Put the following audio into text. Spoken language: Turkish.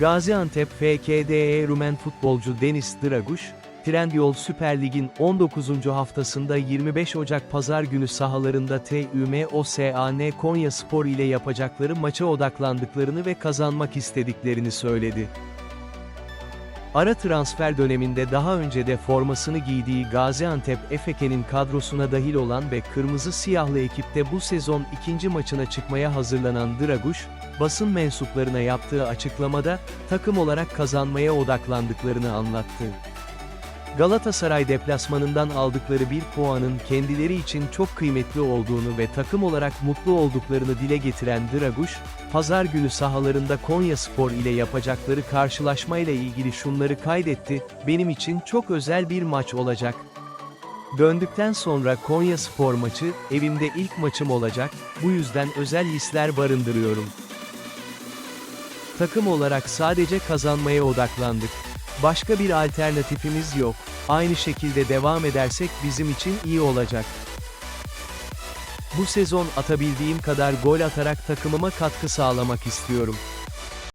Gaziantep FKDE Rumen futbolcu Deniz Draguş, Trendyol Süper Lig'in 19. haftasında 25 Ocak Pazar günü sahalarında TÜM OSAN Konya Spor ile yapacakları maça odaklandıklarını ve kazanmak istediklerini söyledi. Ara transfer döneminde daha önce de formasını giydiği Gaziantep Efeke'nin kadrosuna dahil olan ve kırmızı siyahlı ekipte bu sezon ikinci maçına çıkmaya hazırlanan Draguş, basın mensuplarına yaptığı açıklamada, takım olarak kazanmaya odaklandıklarını anlattı. Galatasaray deplasmanından aldıkları bir puanın kendileri için çok kıymetli olduğunu ve takım olarak mutlu olduklarını dile getiren Draguş, pazar günü sahalarında Konya Spor ile yapacakları karşılaşmayla ilgili şunları kaydetti, benim için çok özel bir maç olacak. Döndükten sonra Konya Spor maçı, evimde ilk maçım olacak, bu yüzden özel hisler barındırıyorum. Takım olarak sadece kazanmaya odaklandık. Başka bir alternatifimiz yok. Aynı şekilde devam edersek bizim için iyi olacak. Bu sezon atabildiğim kadar gol atarak takımıma katkı sağlamak istiyorum.